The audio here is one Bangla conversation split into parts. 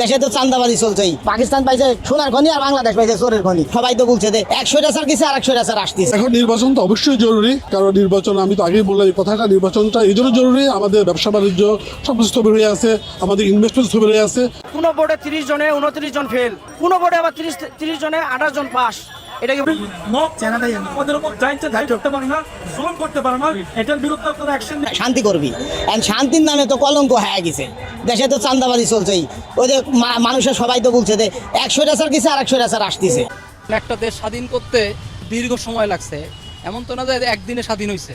দেশে তো চান্দাবাজি চলছেই পাকিস্তান পাইছে সোনার খনি আর বাংলাদেশ পাইছে চোরের খনি। সবাই তো বলছে যে একশো রাসার কিছু আর একশো রাসার আসতেছে। এখন নির্বাচন তো অবশ্যই জরুরি কারণ নির্বাচন আমি তো আগেই বললাম এই কথাটা নির্বাচনটা এই জন্য জরুরি আমাদের ব্যবসা বাণিজ্য সব কিছু স্থবির হয়ে আছে আমাদের ইনভেস্টমেন্ট স্থবির হয়ে আছে। কোনো বোর্ডে তিরিশ জনে উনত্রিশ জন ফেল কোনো বোর্ডে আবার তিরিশ তিরিশ জনে আঠাশ জন পাস এটা কি ওদের উপর যা ইচ্ছা তাই করতে পারে না জুলুম করতে পারে না এটার বিরুদ্ধে আপনারা অ্যাকশন শান্তি করবি। এখন শান্তির নামে তো কলঙ্ক হয়ে গেছে। দেশে তো চান্দাবাজি চলছেই। ওই যে মানুষের সবাই তো বলছে যে একশো রাসার কিছু আর একশো রাসার আসতেছে। একটা দেশ স্বাধীন করতে দীর্ঘ সময় লাগছে। এমন তো না যে একদিনে স্বাধীন হয়েছে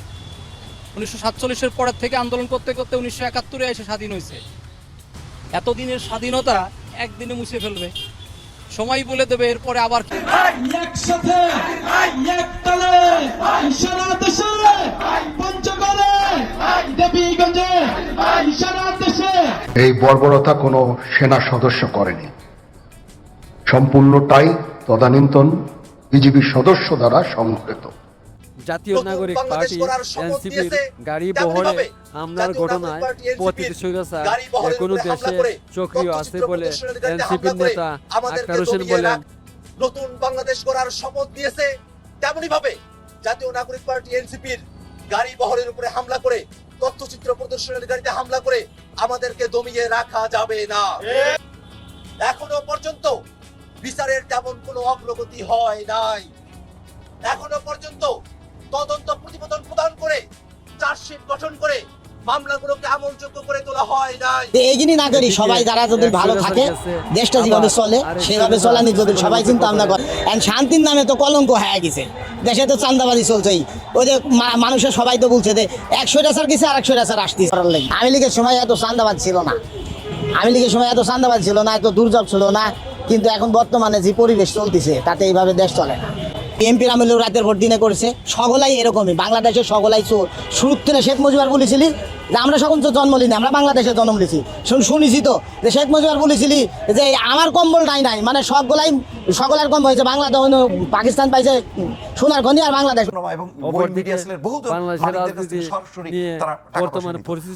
উনিশশো সাতচল্লিশের পরের থেকে আন্দোলন করতে করতে উনিশশো একাত্তরে এসে স্বাধীন হয়েছে এতদিনের স্বাধীনতা একদিনে মুছে ফেলবে। সময় বলে দেবে এরপরে আবার একসাথে একতালে সারা দেশে পঞ্চগড়ে দেবীগঞ্জে সারা দেশে। এই বর্বরতা কোনো সেনা সদস্য করেনি। সম্পূর্ণটাই তদানীন্তন বিজিবির সদস্য দ্বারা সংঘটিত। জাতীয় নাগরিক পার্টি এনসিপির গাড়ি বহরে হামলার ঘটনায় পতিত স্বৈরাচার এখনও দেশে সক্রিয় আছে বলে এনসিপির নেতা আক্তার হোসেন বলেন নতুন বাংলাদেশ গড়ার শপথ দিয়েছে তেমনি ভাবে জাতীয় নাগরিক পার্টি এনসিপির গাড়ি বহরের উপরে হামলা করে তথ্যচিত্র প্রদর্শনের গাড়িতে হামলা করে আমাদেরকে দমিয়ে রাখা যাবে না। এখনও পর্যন্ত বিচারের তেমন কোনো অগ্রগতি হয় নাই। এখনও পর্যন্ত তদন্ত প্রতিবেদন প্রদান করে চার্জশিট গঠন করে মামলাগুলোকে আমলযোগ্য করে তোলা হয় নাই। না করি সবাই যারা যদি ভালো থাকে দেশটা যেভাবে চলে সেভাবে চলানি যদি সবাই চিন্তা ভাবনা করে। এখন শান্তির নামে তো কলঙ্ক হয়ে গেছে। দেশে তো চান্দাবাজি চলছেই। ওই যে মানুষের সবাই তো বলছে যে একশো রাসার কিছু আর একশো রাসার আসতেছে। আমি লীগের সময় এত চান্দাবাজ ছিল না। আমি লীগের সময় এত চান্দাবাজ ছিল না এত দুর্যোগ ছিল না। কিন্তু এখন বর্তমানে যে পরিবেশ চলতেছে তাতে এইভাবে দেশ চলে না। এমপির আমলেও রাতের ভোট দিনে করছে। সকলাই এরকমই বাংলাদেশের সকলাই চোর। শুরু থেকে শেখ মুজিবার বলেছিলি যে আমরা সকল তো জন্ম নিই আমরা বাংলাদেশে জন্ম নিয়েছি। শুন শুনেছি তো যে শেখ মুজিবার বলেছিলি যে আমার কম্বল নাই নাই মানে সবগুলাই সকলের কম হয়েছে বাংলাদেশ পাকিস্তান পাইছে সোনার খনি আর বাংলাদেশ। এবং বর্তমান পরিস্থিতি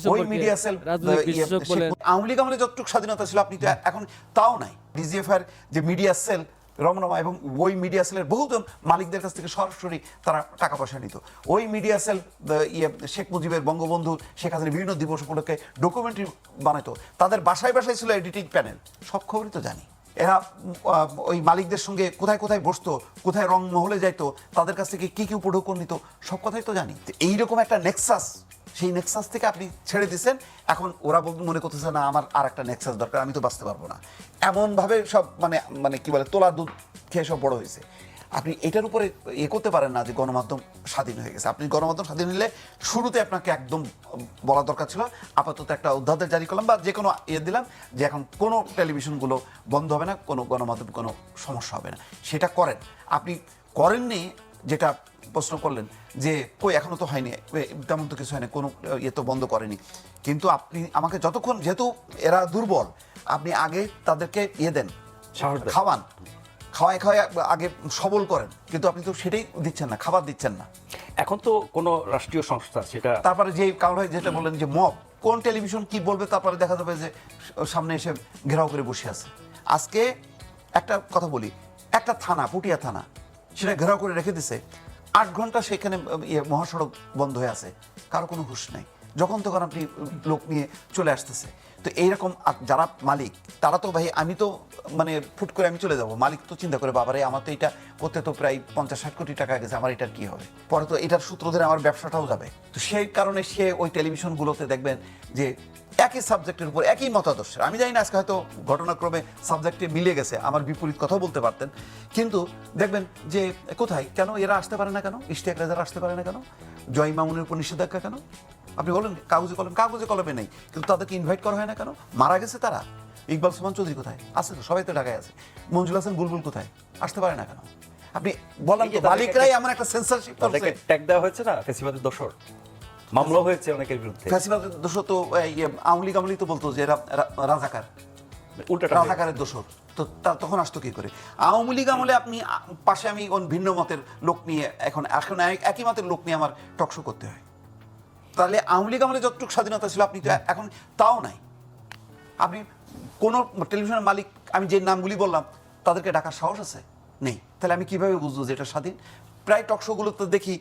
বিশ্লেষক আওয়ামী লীগ আমলে যতটুকু স্বাধীনতা ছিল আপনি তো এখন তাও নাই। ডিজিএফআর যে মিডিয়া সেল রমরমা এবং ওই মিডিয়া সেলের বহুজন মালিকদের কাছ থেকে সরাসরি তারা টাকা পয়সা নিত। ওই মিডিয়া সেল ইয়ে শেখ মুজিবের বঙ্গবন্ধু, শেখ হাসিনা বিভিন্ন দিবস উপলক্ষে ডকুমেন্টারি বানাতো। তাদের বাসায় বাসায় ছিল এডিটিং প্যানেল সব খবরই তো জানি। এরা ওই মালিকদের সঙ্গে কোথায় কোথায় বসতো, কোথায় রং মহলে যাইতো, তাদের কাছ থেকে কী কি উপঢৌকন নিত, সব কথাই তো জানি। এইরকম একটা নেক্সাস সেই নেক্সাস থেকে আপনি ছেড়ে দিছেন এখন ওরা মনে করতেছে, না, আমার আর একটা নেক্সাস দরকার, আমি তো বাঁচতে পারব না। এমনভাবে সব মানে মানে কি বলে, তোলা দুধ খেয়ে সব বড় হয়েছে। আপনি এটার উপরে এ করতে পারেন না যে গণমাধ্যম স্বাধীন হয়ে গেছে। আপনি গণমাধ্যম স্বাধীন হলে শুরুতে আপনাকে একদম বলা দরকার ছিল, আপাতত একটা অধ্যাদেশ জারি করলাম বা যে কোনো ইয়ে দিলাম যে এখন কোনো টেলিভিশনগুলো বন্ধ হবে না, কোনো গণমাধ্যম, কোনো সমস্যা হবে না। সেটা করেন। আপনি করেননি যেটা প্রশ্ন করলেন যে কই এখনও তো হয়নি তেমন তো কিছু হয়নি কোনো ইয়ে তো বন্ধ করেনি। কিন্তু আপনি আমাকে যতক্ষণ যেহেতু এরা দুর্বল আপনি আগে তাদেরকে ইয়ে দেন খাওয়ান। খাওয়ায় খাওয়ায় আগে সবল করেন কিন্তু আপনি তো সেটাই দিচ্ছেন না খাবার দিচ্ছেন না। এখন তো কোনো রাষ্ট্রীয় সংস্থা সেটা তারপরে যে কারণ হয় যেটা বললেন যে মব কোন টেলিভিশন কি বলবে তারপরে দেখা যাবে যে সামনে এসে ঘেরাও করে বসে আছে। আজকে একটা কথা বলি একটা থানা পুটিয়া থানা সেটা ঘেরাও করে রেখে দিছে আট ঘণ্টা সেখানে ইয়ে মহাসড়ক বন্ধ হয়ে আছে। কারও কোনো হুশ নাই। যখন তখন আপনি লোক নিয়ে চলে আসতেছে। তো এইরকম যারা মালিক, তারা তো ভাই আমি তো মানে ফুট করে আমি চলে যাব। মালিক তো চিন্তা করে, বাবারে, আমার তো এটা করতে তো প্রায় পঞ্চাশ ষাট কোটি টাকা গেছে, আমার এটার কি হবে? পরে তো এটার সূত্র ধরে আমার ব্যবসাটাও যাবে। তো সেই কারণে সে ওই টেলিভিশনগুলোতে দেখবেন যে একই সাবজেক্টের উপর একই মতাদর্শ আমি জানি না, আজকে হয়তো ঘটনাক্রমে সাবজেক্টে মিলে গেছে, আমার বিপরীত কথা বলতে পারতেন। কিন্তু দেখবেন যে কোথায়, কেন এরা আসতে পারে না কেন? ইশতিয়াক রেজার আসতে পারে না কেন? জয় মামুনের উপর নিষেধাজ্ঞা কেন? আপনি বলেন কাগজে কলম কাগজে কলমে নেই। কিন্তু তাদেরকে ইনভাইট করা হয় না কেন? মারা গেছে তারা? ইকবাল সুমান চৌধুরী কোথায়? আছে তো সবাই তো ঢাকায় আছে। মঞ্জুল হাসান বুলবুল কোথায়? আসতে পারে না কেন? আপনি বলেন তো মালিকরাই এমন একটা সেন্সারশিপ তাদেরকে ট্যাগ দেওয়া হয়েছে না? ফেসিবাদের দোষর। মামলা হয়েছে অনেকের বিরুদ্ধে। ফ্যাসিবাদের দোষ তো আওয়ামী লীগ আমলি তো বলতো যে রাজাকার। উল্টাটা রাজাকারের দোষর। তো তা- তখন আসতো কি করে? আওয়ামী লীগ আমলে আপনি পাশে আমি কোন ভিন্ন মতের লোক নিয়ে এখন এখন এক- একই মতের লোক নিয়ে আমার টকশো করতে হয়। তাহলে আওয়ামী লীগ আমলে যতটুকু স্বাধীনতা ছিল, আপনি তো এখন তাও নাই। আপনি কোনো টেলিভিশনের মালিক, আমি যে নামগুলি বললাম, তাদেরকে ডাকার সাহস আছে? নেই। তাহলে আমি কীভাবে বুঝব যে এটা স্বাধীন? প্রায় টক শোগুলোতে দেখি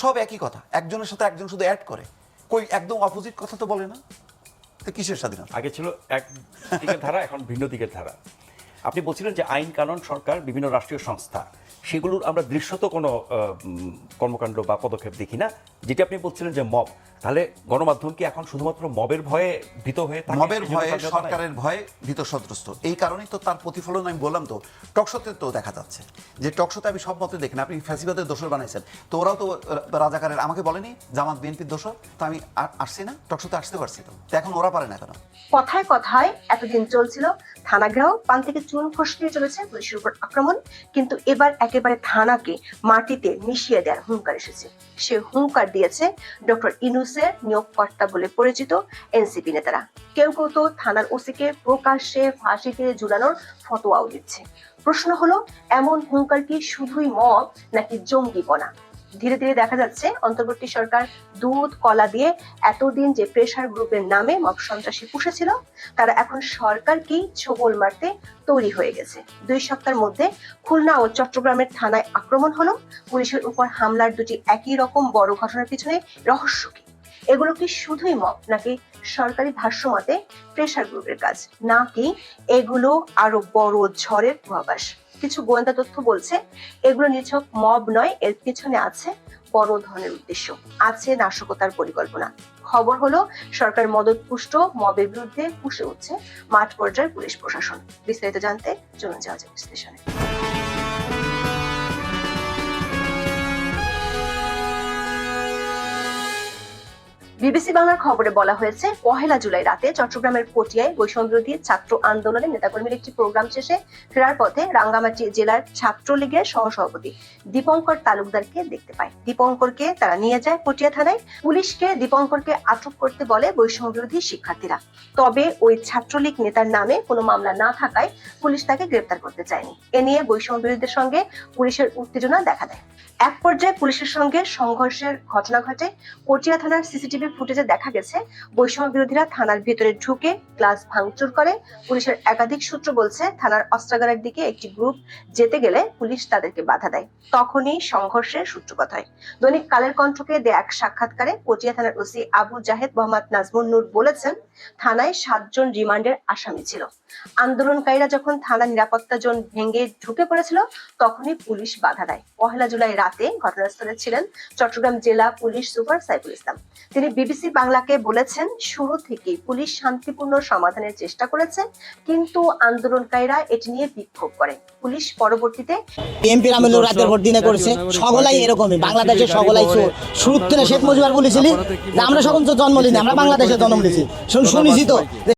সব একই কথা। একজনের সাথে একজন শুধু অ্যাড করে। কই, একদম অপোজিট কথা তো বলে না। তো কিসের স্বাধীনতা? আগে ছিল এক দিকের ধারা, এখন ভিন্ন দিকের ধারা। আপনি বলছিলেন যে আইন কানুন সরকার বিভিন্ন রাষ্ট্রীয় সংস্থা। সেগুলোর আমরা দৃশ্যত কোনো কর্মকাণ্ড বা পদক্ষেপ দেখি না। যেটা আপনি বলছিলেন যে মব তাহলে গণমাধ্যম কি এখন শুধুমাত্র মবের ভয়ে ভীত হয়ে মবের ভয়ে? সরকারের ভয়ে ভীত সন্ত্রস্ত। এই কারণেই তো তার প্রতিফলন আমি বললাম তো টকশোতে তো দেখা যাচ্ছে। যে টকশোতে আমি সব মতে দেখি না আপনি ফ্যাসিবাদের দোষর বানাইছেন। তো ওরাও তো রাজাকারের আমাকে বলেনি জামাত বিএনপির দোষর তো আমি আসছি না টকশোতে আসতে পারছি তো। তো এখন ওরা পারে না কেন? কথায় কথায় এতদিন চলছিল থানাগ্রাহ পান থেকে চুন খসলিয়ে চলেছে পুলিশের উপর আক্রমণ, কিন্তু এবার একেবারে থানাকে মাটিতে মিশিয়ে দেওয়ার হুঙ্কার এসেছে। সে হুঙ্কার দিয়েছে ডক্টর ইনুসের নিয়োগকর্তা বলে পরিচিত এনসিপি নেতারা। কেউ কেউ তো থানার ওসিকে প্রকাশ্যে ফাঁসিতে ঝুলানোর ফতোয়াও দিচ্ছে। প্রশ্ন হলো, এমন হুঙ্কার কি শুধুই মব নাকি জঙ্গিপনা? ধীরে ধীরে দেখা যাচ্ছে অন্তর্বর্তী সরকার দুধ, কলা দিয়ে এতদিন যে প্রেশার গ্রুপের নামে মব সন্ত্রাসী পুষেছিল, তারা এখন সরকারকেই ছোবল মারতে তৈরি হয়ে গেছে। দুই সপ্তাহের মধ্যে খুলনা ও চট্টগ্রামের থানায় আক্রমণ হলো। পুলিশের উপর হামলার দুটি একই রকম বড় ঘটনার পিছনে রহস্য কি? এগুলো কি শুধুই মব নাকি সরকারি ভাষ্য মতে প্রেশার গ্রুপের কাজ? নাকি এগুলো আরও বড় ঝড়ের পূর্বাভাস? কিছু গোয়েন্দা তথ্য বলছে, এগুলো নিছক মব নয়, এর পিছনে আছে বড় ধরনের উদ্দেশ্য। আছে নাশকতার পরিকল্পনা। খবর হলো, সরকার মদত পুষ্ট, মবের বিরুদ্ধে পুষে উঠছে মাঠ পর্যায়ের পুলিশ প্রশাসন। বিস্তারিত জানতে চলুন যাওয়া যায় বিশ্লেষণে। বিবিসি বাংলার খবরে বলা হয়েছে, পহেলা জুলাই রাতে চট্টগ্রামের পটিয়ায় বৈষম্যবিরোধী ছাত্র আন্দোলনের নেতাকর্মীর একটি প্রোগ্রাম শেষে ফেরার পথে রাঙ্গামাটি জেলার ছাত্রলীগের সহসভাপতি দীপঙ্কর তালুকদারকে দেখতে পায়। দীপঙ্করকে তারা নিয়ে যায় পটিয়া থানায়। পুলিশকে দীপঙ্করকে আটক করতে বলে বৈষম্যবিরোধী শিক্ষার্থীরা। তবে ওই ছাত্রলীগ নেতার নামে কোনো মামলা না থাকায় পুলিশ তাকে গ্রেপ্তার করতে চায়নি। এ নিয়ে বৈষম্য বিরোধীদের সঙ্গে পুলিশের উত্তেজনা দেখা দেয়। এক পর্যায়ে পুলিশের সঙ্গে সংঘর্ষের ঘটনা ঘটে। পটিয়া থানার সিসিটিভি ফুটেজে দেখা গেছে, বৈষম্য বিরোধীরা থানার ভিতরে ঢুকে গ্লাস ভাঙচুর করে। পুলিশের একাধিক সূত্র বলছে, থানার অস্ত্রাগারের দিকে একটি গ্রুপ যেতে গেলে পুলিশ তাদেরকে বাধা দেয়। তখনই সংঘর্ষের সূত্রপাত হয়। দৈনিক কালের কণ্ঠকে দেয়া এক সাক্ষাৎকারে পটিয়া থানার ওসি আবু জাহেদ মোহাম্মদ নাজমুন নূর বলেছেন, থানায় সাতজন রিমান্ডের আসামি ছিল। আন্দোলনকারীরা যখন থানা নিরাপত্তা জোন ভেঙে ঢুকে পড়েছিল, তখনই পুলিশ বাধা দেয়। পহেলা জুলাই রাতে ঘটনাস্থলে ছিলেন চট্টগ্রাম জেলা পুলিশ সুপার সাইফুল ইসলাম। তিনি বিবিসি বাংলাকে বলেছেন শুরু থেকে পুলিশ শান্তিপূর্ণ সমাধানের চেষ্টা করেছে কিন্তু আন্দোলনকারীরা এটি নিয়ে বিক্ষোভ করে পুলিশ পরবর্তীতে বিএনপির আমলে রাতের ভোট দিনে করেছে। সকলাই এরকমই। বাংলাদেশে সকলাই শুরু থেকে শেখ মুজিবার বলেছিলি যে আমরা সকল তো জন্ম নিই আমরা বাংলাদেশে জন্ম নিয়েছি। শুন- শুনেছি তো।